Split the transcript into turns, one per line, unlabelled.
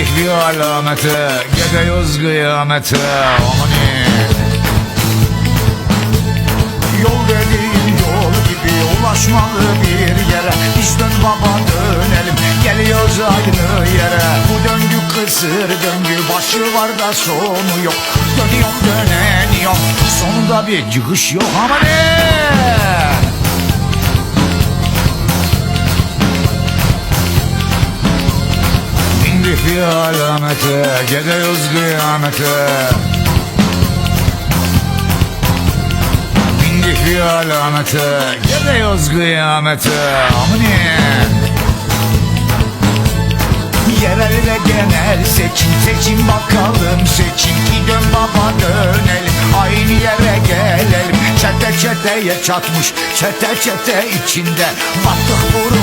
Bindik bir alamete Gidiyoruz kıyamete Amani
Yol dediğin yol gibi ulaşmalı bir yere. Biz dön baba dönelim. Geliyoruz aynı yere. Bu döngü kısır döngü başı var da sonu yok. Dönüyorum döneniyorum sonunda bir çıkış yok. Ama
bir alamete Gidiyoruz kıyamete. Bindik bir alamete Gidiyoruz kıyamete. Amani
Yerel ve genel seçim seçim bakalım. Seçim Ki dön baba dönelim. Aynı yere gelelim. Çete çeteye çatmış çete çete içinde. Battık vurur